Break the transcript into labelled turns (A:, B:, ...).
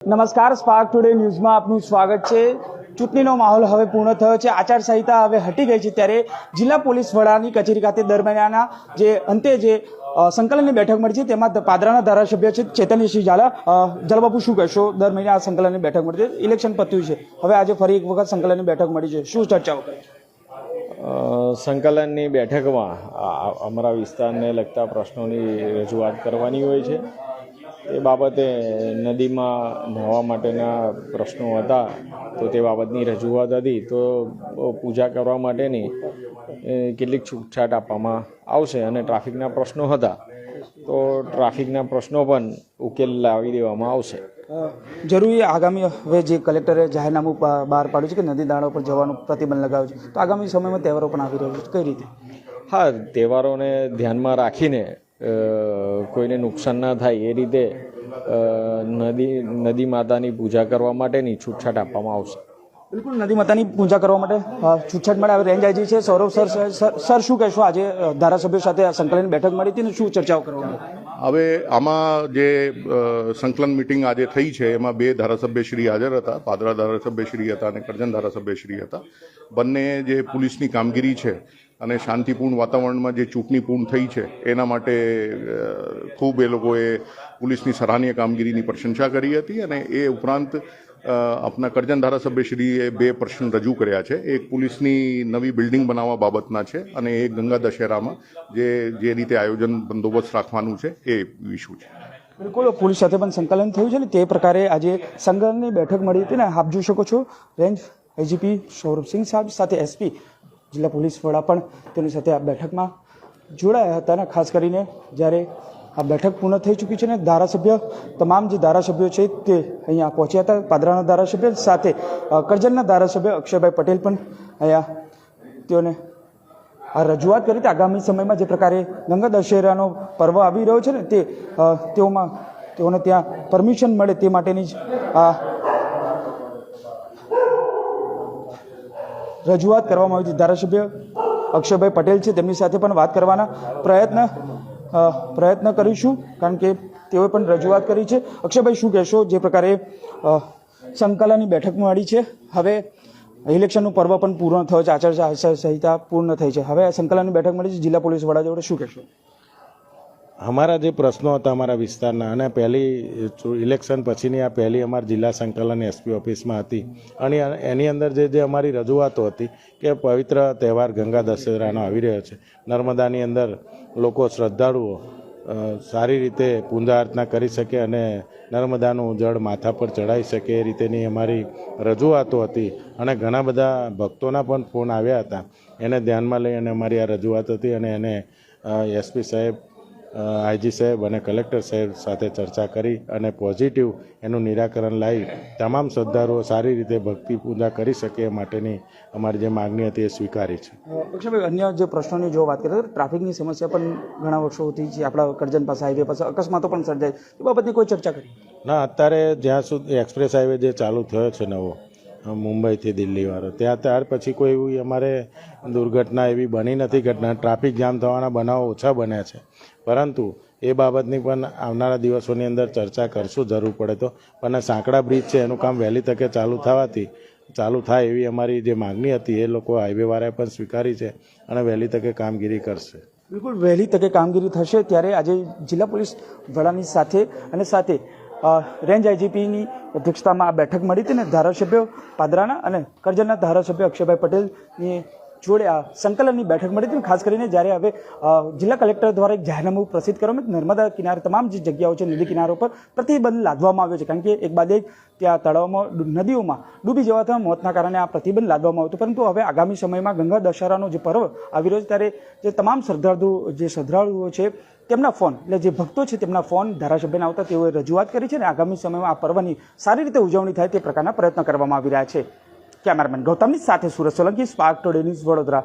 A: નમસ્કાર spark today ન્યૂઝમાં આપનું સ્વાગત છે. ચૂંટણીનો માહોલ હવે પૂર્ણ થયો છે. આચારસંહિતા હવે હટી ગઈ છે ત્યારે જિલ્લા પોલીસ વડાની કચેરી ખાતે દરમિયાનના જે અંતે જે સંકલનની બેઠક મળી છે, તેમાં પાદરાના ધારાસભ્ય છે ચેતનસિંહ ઝાલા. જલબાપુ, શું કહેશો? દર આ સંકલનની બેઠક મળી છે. ઇલેક્શન પત્યું છે. હવે આજે ફરી એક વખત સંકલનની બેઠક મળી છે. શું ચર્ચાઓ
B: સંકલનની બેઠકમાં અમારા વિસ્તારને લગતા પ્રશ્નોની રજૂઆત કરવાની હોય છે. એ બાબતે નદીમાં નહાવા માટેના પ્રશ્નો હતા તો તે બાબતની રજૂઆત હતી. તો પૂજા કરવા માટેની કેટલીક છૂટછાટ આપવામાં આવશે અને ટ્રાફિકના પ્રશ્નો હતા. તો ટ્રાફિકના પ્રશ્નો પણ ઉકેલ લાવી દેવામાં આવશે.
A: જરૂરી આગામી હવે જે કલેક્ટરે જાહેરનામું બહાર પાડ્યું છે કે નદી દાણો પર જવાનું પ્રતિબંધ લગાવ્યું છે તો આગામી સમયમાં તહેવારો પણ આવી રહ્યો છે કઈ રીતે?
B: હા તહેવારોને ધ્યાનમાં રાખીને કોઈને નુકસાન ના થાય એ રીતે નદી નદી માતાની પૂજા કરવા માટેની છૂટછાટ આપવામાં આવશે.
A: બિલકુલ, નદી માતાની પૂજા કરવા માટે છૂટછાટ મળે. હવે રેન્જ આઈજી છે. સૌરભ સર, સર- શું કહેશો? આજે ધારાસભ્યો સાથે સંકલન બેઠક મળી હતી શું ચર્ચાઓ કરવામાં? આવી?
C: હવે આમાં જે સંકલન મિટિંગ આજે થઈ છે, એમાં બે ધારાસભ્યશ્રી હાજર હતા, પાદરા ધારાસભ્યશ્રી હતા અને કરજણ ધારાસભ્યશ્રી હતા. બંને જે પોલીસની કામગીરી છે અને શાંતિપૂર્ણ વાતાવરણમાં જે ચૂંટણી પૂર્ણ થઈ છે, એના માટે ખૂબ એ લોકોએ પોલીસની સરાહનીય કામગીરીની પ્રશંસા કરી હતી અને એ ઉપરાંત અ, આપણા કરજણ ધારાસભ્યશ્રીએ બે પ્રશ્ન રજૂ કર્યા છે. એક પોલીસની નવી બિલ્ડિંગ બનાવવા બાબતના છે અને એક ગંગા દશેરામાં જે જે રીતે આયોજન બંદોબસ્ત રાખવાનું છે એ ઇસ્યુ છે.
A: બિલકુલ પોલીસ સાથે પણ સંકલન થયું છે ને તે પ્રકારે આજે સંકલનની બેઠક મળી હતી ને આપ જોઈ શકો છો રેન્જ આઈજીપી સૌરભસિંહ સાહેબ સાથે એસપી જિલ્લા પોલીસ વડા પણ તેની સાથે આ બેઠકમાં જોડાયા હતા અને ખાસ કરીને જ્યારે આ બેઠક પૂર્ણ થઈ ચૂકી છે અને ધારાસભ્ય, તમામ જે ધારાસભ્યો છે તે અહીંયા પહોંચ્યા હતા. પાદરાના ધારાસભ્ય સાથે કરજણના ધારાસભ્ય અક્ષયભાઈ પટેલ પણ અહીંયા તેઓને આ રજૂઆત કરી હતી. આગામી સમયમાં જે પ્રકારે ગંગા દશેરાનો પર્વ આવી રહ્યો છે ને તે તેઓમાં તેઓને ત્યાં પરમિશન મળે તે માટેની જ આ રજૂઆત કરવામાં આવી હતી. ધારાસભ્ય અક્ષયભાઈ પટેલ છે, તેમની સાથે પણ વાત કરવાના પ્રયત્ન પ્રયત્ન કરીશું, કારણ કે તેઓએ પણ રજૂઆત કરી છે. અક્ષયભાઈ, શું કહેશો? જે પ્રકારે સંકલનની બેઠક મળી છે. હવે ઇલેક્શનનું પર્વ પણ પૂર્ણ થયો છે. આચાર સંહિતા પૂર્ણ થઈ છે. હવે સંકલનની બેઠક મળી છે. જિલ્લા પોલીસ વડા જોડે શું કહેશો?
D: અમારા જે પ્રશ્નો હતા અમારા વિસ્તારના અને પહેલી ઇલેક્શન પછીની આ પહેલી અમારી જિલ્લા સંકલન એસપી ઓફિસમાં હતી. અને એની અંદર જે જે અમારી રજૂઆતો હતી કે પવિત્ર તહેવાર ગંગા દશેરાનો આવી રહ્યો છે. નર્મદાની અંદર લોકો શ્રદ્ધાળુઓ સારી રીતે પૂજા અર્ચના કરી શકે અને નર્મદાનું જળ માથા પર ચડાવી શકે એ રીતેની અમારી રજૂઆતો હતી. અને ઘણા બધા ભક્તોના પણ ફોન આવ્યા હતા. એને ધ્યાનમાં લઈ અને અમારી આ રજૂઆત હતી અને એને એસપી સાહેબ આઈજી સાહેબ અને કલેક્ટર સાહેબ સાથે ચર્ચા કરી અને પોઝિટિવ એનું નિરાકરણ લાવી તમામ શ્રદ્ધાળુઓ સારી રીતે ભક્તિ પૂજા કરી શકે એ માટેની અમારી જે માગણી હતી એ સ્વીકારી છે.
A: અન્ય જે પ્રશ્નોની જો વાત કરીએ તો ટ્રાફિકની સમસ્યા પણ ઘણા વર્ષોથી છે આપણા કરજણ પાસે હાઈવે પાસે અકસ્માતો પણ સર્જાય એ બાબતની કોઈ ચર્ચા કરી?
D: ના અત્યારે જ્યાં સુધી એક્સપ્રેસ હાઈવે જે ચાલુ થયો છે નવો મુંબઈથી દિલ્હીવાળો. ત્યાં ત્યાર પછી કોઈ એવી અમારે દુર્ઘટના એવી બની નથી, ઘટના. ટ્રાફિક જામ થવાના બનાવો ઓછા બન્યા છે. પરંતુ એ બાબતની પણ આવનારા દિવસોની અંદર ચર્ચા કરશું, જરૂર પડે તો. પણ સાંકડા બ્રિજ છે, એનું કામ વહેલી તકે ચાલુ થવાથી, ચાલુ થાય એવી અમારી જે માગણી હતી, એ લોકો હાઈવેવાળાએ પણ સ્વીકારી છે અને વહેલી તકે કામગીરી કરશે.
A: બિલકુલ, વહેલી તકે કામગીરી થશે ત્યારે આજે જિલ્લા પોલીસ વડાની સાથે અને સાથે રેન્જ આઈજીપીની અધ્યક્ષતામાં આ બેઠક મળી હતી ને ધારાસભ્યો પાદરાના અને કરજણના ધારાસભ્ય અક્ષયભાઈ પટેલની જોડે આ સંકલનની બેઠક મળી હતી ખાસ કરીને જ્યારે હવે જિલ્લા કલેક્ટર દ્વારા એક જાહેરનામું પ્રસિદ્ધ કરવામાં નર્મદા કિનારે તમામ જે જગ્યાઓ છે, નદી કિનારો પર પ્રતિબંધ લાદવામાં આવ્યો છે. કારણ કે એક બાદ એક ત્યાં તળાવમાં નદીઓમાં ડૂબી જવાતા મોતના કારણે આ પ્રતિબંધ લાદવામાં આવ્યો પરંતુ હવે આગામી સમયમાં ગંગા દશેરાનો જે પર્વ આવી રહ્યો છે, ત્યારે જે તમામ શ્રદ્ધાળુ જે શ્રદ્ધાળુઓ છે તેમના ફોન, એટલે જે ભક્તો છે તેમના ફોન ધારાસભ્યને આવતા તેઓએ રજૂઆત કરી છે અને આગામી સમયમાં આ પર્વની સારી રીતે ઉજવણી થાય તે પ્રકારના પ્રયત્ન કરવામાં આવી રહ્યા છે. કેમેરામેન ગૌતમની સાથે Surat Solanki, Spark Today News Vadodara.